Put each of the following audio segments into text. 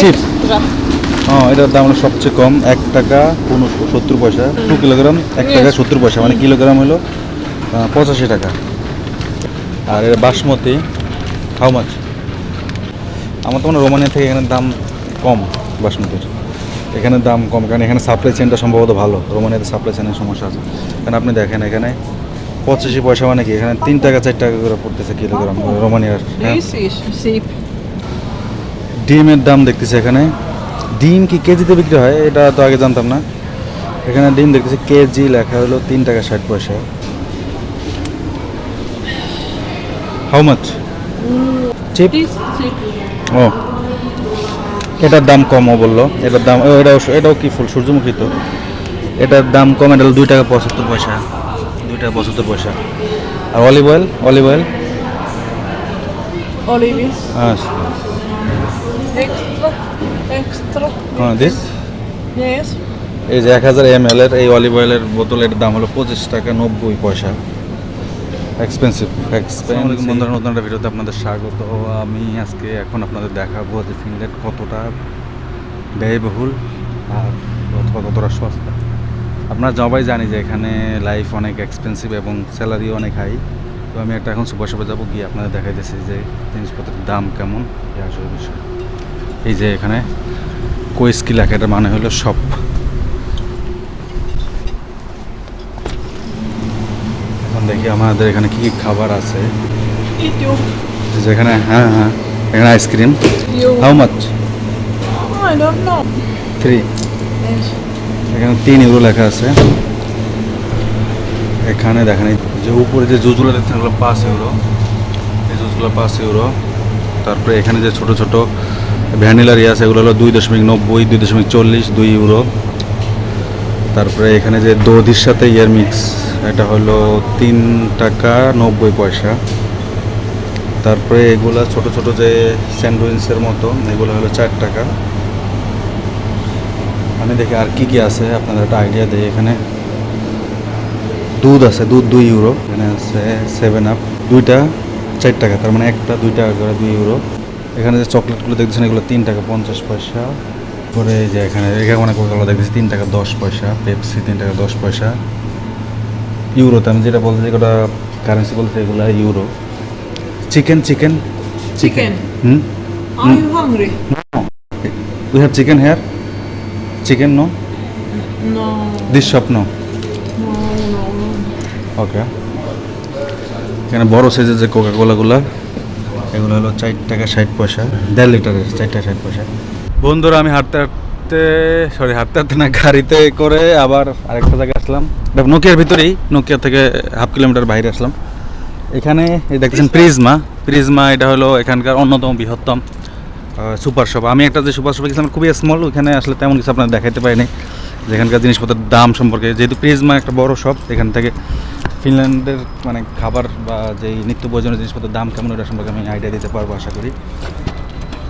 Chip Extra. ও এটার দাম হলো সবচেয়ে কম এক টাকা সত্তর পয়সা টু কিলোগ্রাম এক টাকা সত্তর পয়সা মানে কিলোগ্রাম হলো পঁচাশি টাকা। আর এটা বাসমতি হাউ মাছ আমার তো মনে রোমানিয়া থেকে এখানে দাম কম বাসমতির। এখানে দাম কম কারণ এখানে সাপ্লাই চেনটা সম্ভবত ভালো রোমানিয়াতে সাপ্লাই চেনের সমস্যা আছে। কারণ আপনি দেখেন এখানে পঁচাশি পয়সা মানে কি? এখানে তিন টাকা চার টাকা করে পড়তেছে কিলোগ্রাম রোমানিয়ার হ্যাঁ This is sheep. ডিমের দাম দেখতেছি এখানে। ডিম কি কেজিতে বিক্রি হয়? এটা তো আগে জানতাম না। এখানে ডিম দেখতেছি কেজি লেখা হলো তিন টাকা ষাট পয়সা। হাউ মাচ চিপ ও। এটার দাম কম ও বলল। এটার দাম এটাও এটাও কি ফুল? সূর্যমুখী তো। এটার দাম কম এটা হলো দুই টাকা পঁচাত্তর পয়সা। দুই টাকা পঁচাত্তর পয়সা। আর olive oil olive oil Olive. হ্যাঁ দিস Yes. এই যে এক হাজার এম এর এই অলিভ অয়েলের বোতলের দাম হলো পঁচিশ টাকা নব্বই পয়সা। এক্সপেন্সিভ এক্সপেন্সিভ বন্ধুরা নতুন একটা ভিডিওতে আপনাদের স্বাগত। আমি আজকে এখন আপনাদের দেখাবো যে ফিনল্যান্ড কতটা ব্যয়বহুল আর অথবা কতটা সস্তা। আপনারা সবাই জানি যে এখানে লাইফ অনেক এক্সপেন্সিভ এবং স্যালারি অনেক হাই তো আমি একটা এখন সুপার শপে যাব গিয়ে আপনাদের দেখাইতেছি যে জিনিসপত্রের দাম কেমন। এই আসল বিষয়। এই যে এখানে কোয়েস্কি লেখাটার মানে হলো শপ এখন দেখি আমাদের এখানে কি কি খাবার আছে। যেখানে হ্যাঁ হ্যাঁ এখানে আইসক্রিম। How much. থ্রি এখানে তিন ইউরো লেখা আছে। এখানে দেখেন যে উপরে যে জুসগুলো দেখছেন ওগুলো পাঁচ ইউরো এই জুসগুলো পাঁচ ইউরো তারপরে এখানে যে ছোট ছোট ভ্যানিলার আছে এগুলো হলো দুই দশমিক নব্বই, দুই দশমিক চল্লিশ, দুই ইউরো। তারপরে এখানে যে দধির সাথে ইয়ার মিক্স, এটা হলো তিন টাকা নব্বই পয়সা। তারপরে এগুলা ছোট ছোট যে স্যান্ডউইচের মতো, এগুলো হলো চার টাকা। আমি দেখি আর কি কি আছে, আপনাদের একটা আইডিয়া দেই এখানে। দুধ আছে, দুধ দুই ইউরো, এখানে আছে সেভেন আপ দুইটা চার টাকা, তার মানে একটা দুই টাকা করে দুই ইউরো। এখানে যে চকলেটগুলো দেখতেছেন এগুলো তিন টাকা পঞ্চাশ পয়সা। পরে এই যে এখানে এখানে অনেক কোকাকোলা দেখতেছি তিন টাকা দশ পয়সা। পেপসি তিন টাকা দশ পয়সা। ইউরোতে আমি যেটা বলতে চাই ওটা কারেন্সি বলতে এগুলো ইউরো চিকেন চিকেন Chicken. হুম? Are you hungry? We have chicken here chicken no No. no, no. Okay এখানে বড় সাইজের যে কোকা কোলাগুলো এগুলো হলো চার টাকা ষাট পয়সা, দেড় লিটারের চার টাকা ষাট পয়সা। বন্ধুরা, আমি হাঁটতে হাঁটতে সরি হাঁটতে হাঁটতে না, গাড়িতে করে আবার আরেকটা জায়গায় আসলাম। নোকিয়ার ভিতরেই, নোকিয়া থেকে হাফ কিলোমিটার বাইরে আসলাম। এখানে এই দেখতেছেন প্রিজমা। প্রিজমা, এটা হলো এখানকার অন্যতম বৃহত্তম সুপার শপ। আমি একটা যে সুপার শপে গেছিলাম, খুবই স্মল ওখানে আসলে তেমন কিছু আপনার দেখাতে পারিনি। যেখানকার জিনিসপত্রের দাম সম্পর্কে, যেহেতু প্রিজমা একটা বড় শপ, এখান থেকে ফিনল্যান্ডের মানে খাবার বা যেই নিত্য প্রয়োজনীয় জিনিসপত্রের দাম কেমন ওটা সম্পর্কে আমি আইডিয়া দিতে পারব, আশা করি।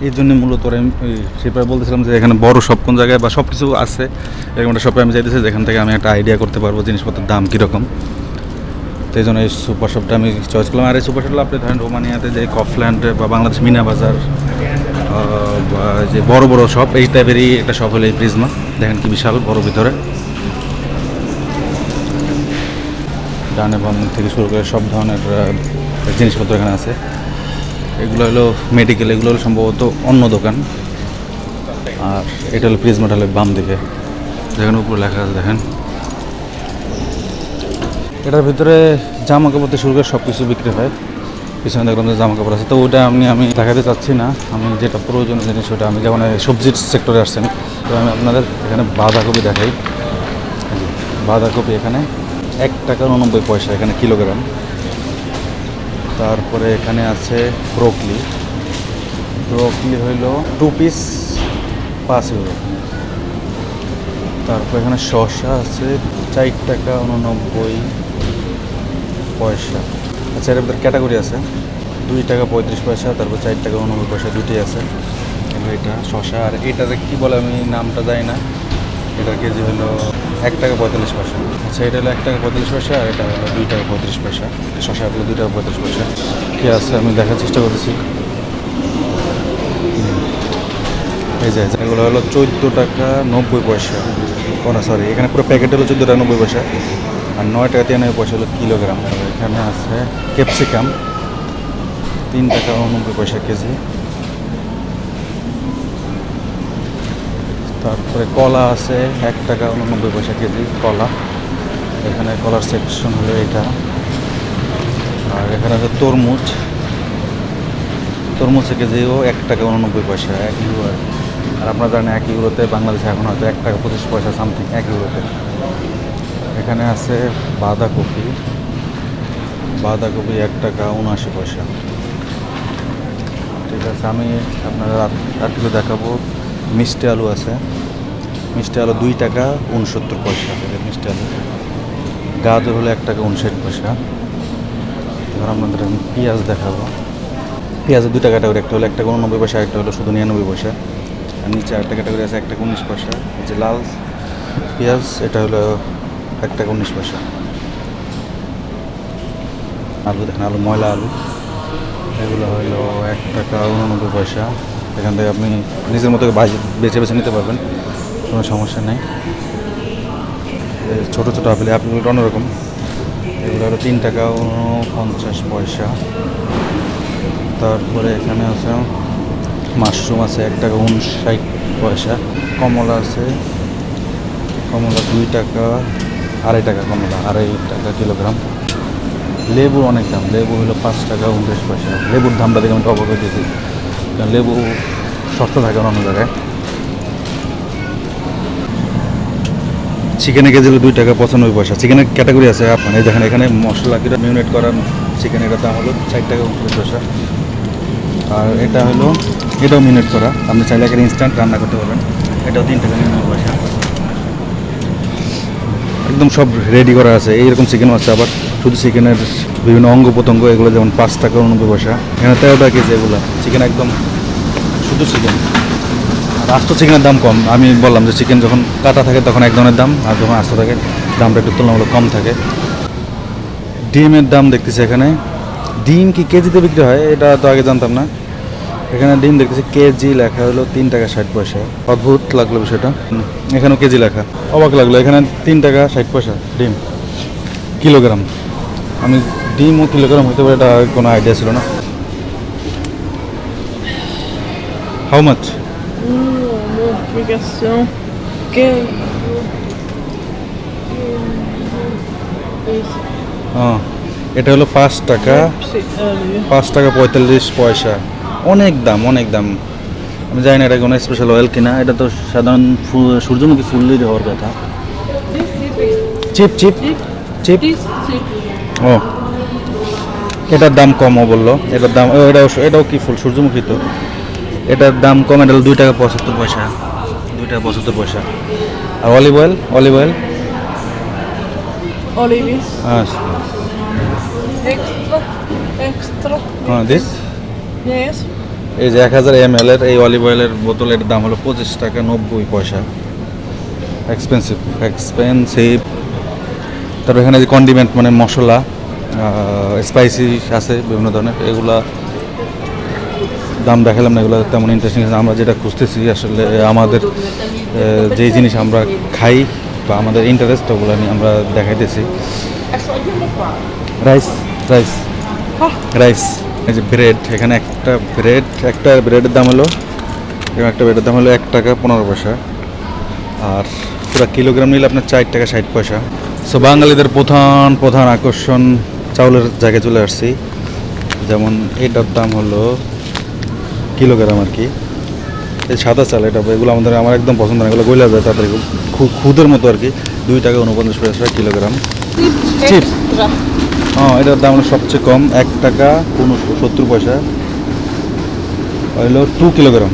এই জন্য মূলত আমি সেপারে বলতেছিলাম যে এখানে বড় সব কোন জায়গায় বা সব কিছু আছে, এরকম একটা শপে আমি চাইতেছি, যেখান থেকে আমি একটা আইডিয়া করতে পারব জিনিসপত্রের দাম কীরকম। তো এই জন্য এই সুপার শপটা আমি চয়েস করলাম। আর এই সুপার শপটা আপনি ধরেন রোমানিয়াতে যে কফল্যান্ড বা বাংলাদেশ মিনা বাজার যে বড় বড় শপ এই টাইপেরই একটা শপ হলো এই প্রিজমা দেখেন কি বিশাল, বড় ভিতরে। ডানে বাম থেকে শুরু করে সব ধরনের জিনিসপত্র এখানে আছে। এগুলো হলো মেডিকেল এগুলো হলো সম্ভবত অন্য দোকান। আর এটা হলো প্রিজমাটা হলো বাম দিকে। দেখেন উপরে লেখা আছে, দেখেন। এটার ভিতরে জামা কাপড় থেকে শুরু করে সব কিছু বিক্রি হয়। পিছনে দেখলাম যে জামা কাপড় আছে। তো ওটা আমি আমি দেখাতে চাচ্ছি না। আমি যেটা প্রয়োজনীয় জিনিস, ওটা আমি যেমন সবজির সেক্টরে আসছি আমি তো আমি আপনাদের এখানে বাঁধাকপি দেখাই। বাঁধাকপি এখানে। এক টাকা উননব্বই পয়সা, এখানে কিলোগ্রাম। তারপরে এখানে আছে ব্রোকলি। ব্রোকলি হইল টু পিস পাঁচ ইউরো তারপর এখানে শসা আছে, চার টাকা উননব্বই পয়সা। আচ্ছা এর ক্যাটাগরি আছে। দুই টাকা পঁয়ত্রিশ পয়সা, তারপর চার টাকা উননব্বই পয়সা দুটি আছে। এটা? শসা, আর এটা যে কী বলে আমি নামটা জানি না। এটার কেজি হলো এক টাকা পঁয়তাল্লিশ পয়সা। আচ্ছা এটা হলো এক টাকা পঁয়তাল্লিশ পয়সা আর এটা হলো দুই টাকা পঁয়ত্রিশ পয়সা। শসা হলো দুই টাকা পঁয়ত্রিশ পয়সা। কী আছে? আমি দেখার চেষ্টা করেছি এই যে, এগুলো হলো চোদ্দ টাকা নব্বই পয়সা। ও না সরি এখানে পুরো প্যাকেট হলো চোদ্দ টাকা নব্বই পয়সা। আর নয় টাকা তিরানব্বই পয়সা হলো কিলোগ্রাম। এখানে আছে ক্যাপসিকাম তিন টাকা উননব্বই পয়সা কেজি। তারপরে কলা আছে, এক টাকা উননব্বই পয়সা কেজি কলা। এখানে কলার সেকশন হলো এটা। আর এখানে আছে তরমুজ। তরমুজ কেজিও এক টাকা উননব্বই পয়সা, এক ইউরো আর আপনারা জানেন এক ইউরোতে বাংলাদেশে এখন হয়তো এক টাকা পঁচিশ পয়সা সামথিং এক ইউরোতে এখানে আছে বাঁধাকপি। বাঁধাকপি এক টাকা উনআশি পয়সা। ঠিক আছে, আমি আপনারা আর দেখাবো। মিষ্টি আলু আছে। মিষ্টি আলু দুই টাকা উনসত্তর পয়সা। মিষ্টি আলু। গাজর হলো এক টাকা উনষাট পয়সা। এবার আপনাদের আমি পেঁয়াজ দেখাবো। পেঁয়াজের দুটা ক্যাটাগরি একটা হলো এক টাকা উননব্বই পয়সা, একটা হলো শুধু নিরানব্বই পয়সা। আর নিচে আর একটা ক্যাটাগরি আছে এক টাকা উনিশ পয়সা। যে লাল পেঁয়াজ, এটা হলো এক টাকা উনিশ পয়সা। আলু দেখেন, আলু, ময়লা আলু। এগুলো হলো এক টাকা উননব্বই পয়সা। এখান থেকে আপনি নিজের মতো বেছে বেছে নিতে পারবেন, কোনো সমস্যা নেই। ছোটো ছোটো আপেল, আপেলগুলো অন্যরকম। এগুলো হলো তিন টাকা পঞ্চাশ পয়সা। তারপরে এখানে আছে মাশরুম আছে এক টাকা উনষাট পয়সা। কমলা আছে, কমলা দুই টাকা, আড়াই টাকা কমলা, আড়াই টাকা কিলোগ্রাম। লেবুর অনেক দাম, লেবু হলো পাঁচ টাকা উনত্রিশ পয়সা। লেবুর দামটা দেখে আমি হয়ে গেছি কারণ লেবু সস্তা থাকে অন্য জায়গায়। চিকেনের কেজি দুই টাকা পঁচানব্বই পয়সা। চিকেনের ক্যাটাগরি আছে আপনার। দেখেন, এখানে মশলা কিটা মিউনেট করা চিকেন এটার দাম হলো ষাট টাকা উনত্রিশ পয়সা। আর এটা হলো, এটাও মিউনেট করা। আপনি চাইলে এখানে ইনস্ট্যান্ট রান্না করতে পারবেন। এটাও তিন টাকা নিরানব্বই পয়সা। একদম সব রেডি করা আছে। এইরকম চিকেনও আছে আবার। শুধু চিকেনের বিভিন্ন অঙ্গ প্রত্যঙ্গ, এগুলো যেমন পাঁচ টাকা উননব্বই পয়সা এখানে তেরো টাকা কেজি এগুলো। চিকেন একদম শুধু চিকেন আর আস্ত চিকেনের দাম কম। আমি বললাম যে চিকেন যখন কাটা থাকে তখন এক ধরনের দাম, আর যখন আস্ত থাকে, দামটা একটু তুলনামূলক কম থাকে। ডিমের দাম দেখতেছি এখানে। ডিম কি কেজিতে বিক্রি হয়? এটা তো আগে জানতাম না। এখানে ডিম দেখতেছি কেজি লেখা হলো তিন টাকা ষাট পয়সা। অদ্ভুত লাগল বিষয়টা। এখানেও কেজি লেখা। অবাক লাগল। এখানে তিন টাকা ষাট পয়সা ডিম। কিলোগ্রাম। আমি ডিম ও কিলোগ্রাম হতে পারে এটা কোনো আইডিয়া ছিল না। How much. Isso. হ্যাঁ এটা হলো পাঁচ টাকা। পাঁচ টাকা পঁয়তাল্লিশ পয়সা। অনেক দাম অনেক দাম। আমি জানি না এটা কোনো স্পেশাল অয়েল কিনা এটা তো সাধারণ সূর্যমুখী ফুলই হওয়ার কথা। চিপ চিপ চিপ ও এটার দাম কমও বলল। এটার দাম এটাও এটাও কি ফুল? সূর্যমুখী তো। এটার দাম কম এটা দুই টাকা পঁচাত্তর পয়সা। দুই টাকা পঁচাত্তর পয়সা। আর অলিভ অয়েল অলিভ অয়েল. এই যে এক হাজার এম এল এর এই অলিভ অয়েলের বোতলের দাম হলো পঁচিশ টাকা নব্বই পয়সা। এক্সপেন্সিভ এক্সপেন্সিভ তারপর এখানে যে কন্ডিমেন্ট মানে মশলা। স্পাইসি আছে, বিভিন্ন ধরনের। এগুলা দাম দেখালাম না, এগুলো তেমন ইন্টারেস্টিং আমরা যেটা খুঁজতেছি আসলে আমাদের যেই জিনিস আমরা খাই বা আমাদের ইন্টারেস্ট ওগুলো নিয়ে আমরা দেখাইতেছি। রাইস রাইস রাইস এই যে ব্রেড এখানে একটা ব্রেড একটা ব্রেডের দাম হলো এবং একটা ব্রেডের দাম হলো এক টাকা পনেরো পয়সা। আর পুরো কিলোগ্রাম নিলে আপনার চার টাকা ষাট পয়সা। সো বাঙালিদের প্রধান প্রধান আকর্ষণ চাউলের জায়গায় চলে আসছি। যেমন এটার দাম হলো কিলোগ্রাম আর কি। এই সাদা চাল এটা এগুলো আমাদের আমার একদম পছন্দ না এগুলো গইলা যায় খুব খুদের মতো আর কি। দুই টাকা উনপঞ্চাশ পয়সা কিলোগ্রাম. Extra. হ্যাঁ এটার দাম হলো সবচেয়ে কম এক টাকা সত্তর পয়সা। হলো two kilogram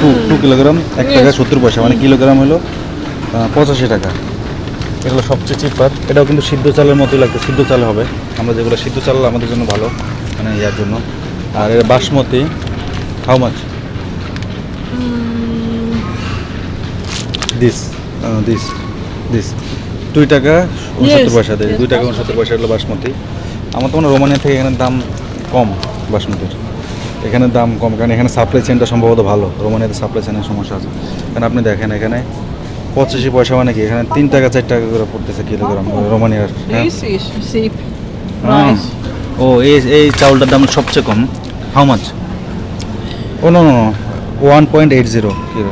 two two kilogram এক টাকা সত্তর পয়সা মানে কিলোগ্রাম হলো পঁচাশি টাকা। এগুলো সবচেয়ে চিপার এটাও কিন্তু সিদ্ধ চালের মতোই লাগবে সিদ্ধ চাল হবে। আমরা যেগুলো সিদ্ধ চাল আমাদের জন্য ভালো মানে ইয়ার জন্য। আর এর basmati how much this this this দুই টাকা উনসত্তর পয়সা দেয় দুই টাকা। উনসত্তর পয়সা হলো বাসমতি। আমার তো মনে রোমানিয়া থেকে এখানে দাম কম বাসমতির। এখানে দাম কম কারণ এখানে সাপ্লাই চেনটা সম্ভবত ভালো। রোমানিয়াতে সাপ্লাই চেনের সমস্যা আছে। কারণ আপনি দেখেন এখানে পঁচাশি পয়সা মানে কি? এখানে তিন টাকা চার টাকা করে পড়তেছে কিলোগ্রাম রোমানিয়ার হ্যাঁ. ও এই এই চাউলটার দাম সবচেয়ে কম। How much oh no no one point eight zero kilo.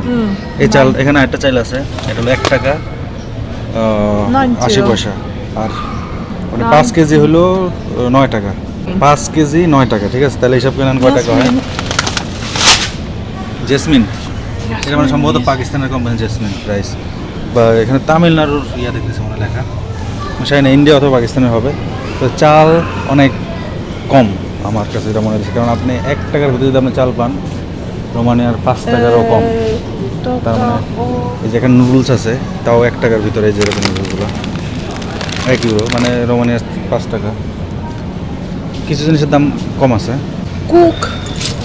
এই চাল এখানে একটা চাল আছে এটা হলো এক টাকা আশি পয়সা। আর মানে পাঁচ কেজি হলো নয় টাকা। পাঁচ কেজি নয় টাকা ঠিক আছে? তাহলে হিসাব করে নেন কয় টাকা হয়? জেসমিন এটা মানে সম্ভবত পাকিস্তানের কোম্পানি জেসমিন রাইস বা এখানে তামিলনাড়ুর ইয়া দেখতেছে মনে লেখা। সাই না ইন্ডিয়া অথবা পাকিস্তানের হবে। তো চাল অনেক কম আমার কাছে এটা মনে হচ্ছে। কারণ আপনি এক টাকার ভিতরে যদি আপনি চাল পান, রোমানিয়ার পাঁচ টাকারও কম। তার মানে এই যে এখানে নুডলস আছে, তাও এক টাকার ভিতরে এই যে এরকম নুডলসগুলো এক ইউরো মানে রোমানিয়ার পাঁচ টাকা। কিছু জিনিসের দাম কম আছে। Cook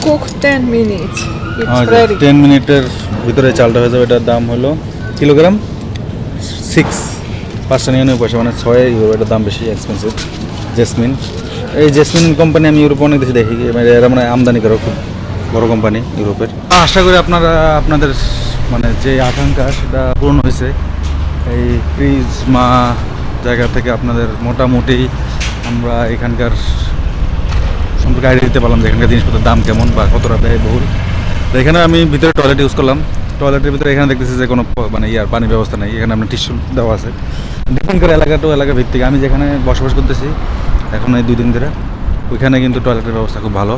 cook 10 minutes. টেন মিনিটের ভিতরে চালটা হয়ে যাবে এটার দাম হলো কিলোগ্রাম সিক্স পাঁচটা নিরানব্বই পয়সা মানে ছয় ইউরো এটার দাম বেশি এক্সপেন্সিভ জেসমিন এই জেসমিন কোম্পানি আমি ইউরোপে অনেক দেশে দেখি মানে এরা মানে আমদানি করে খুব বড় কোম্পানি ইউরোপের আশা করি আপনারা আপনাদের মানে যে আকাঙ্ক্ষা সেটা পূরণ হয়েছে। এই প্রিজমা জায়গা থেকে আপনাদের মোটামুটি আমরা এখানকার সম্পর্কে আইডিয়া দিতে পারলাম যে এখানকার জিনিসপত্রের দাম কেমন বা কতটা ব্যয়বহুল। এখানে আমি ভিতরে টয়লেট ইউজ করলাম। টয়লেটের ভিতরে এখানে দেখতেছি যে কোনো মানে ইয়ার, পানির ব্যবস্থা নেই। এখানে আপনার টিস্যু দেওয়া আছে। ডিপেন্ড করে এলাকা টু এলাকা ভিত্তিক। আমি যেখানে বসবাস করতেছি, এখন এই দুই দিন ধরে, ওইখানে কিন্তু টয়লেটের ব্যবস্থা খুব ভালো।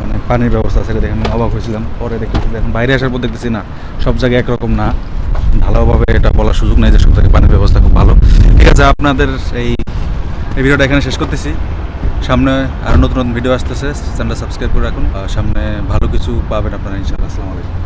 মানে পানির ব্যবস্থা আছে, দেখে আমি অবাক হয়েছিলাম। পরে দেখতেছি এখন বাইরে আসার পর দেখতেছি না, সব জায়গায় একরকম না। ভালোভাবে এটা বলার সুযোগ নেই যে সব জায়গায় পানির ব্যবস্থা খুব ভালো। ঠিক আছে, আপনাদের এই ভিডিওটা এখানে শেষ করতেছি। সামনে আরও নতুন নতুন ভিডিও আসতেছে চ্যানেলটা সাবস্ক্রাইব করে রাখুন। সামনে ভালো কিছু পাবেন আপনারা, ইনশাআল্লাহ। আসসালামু আলাইকুম।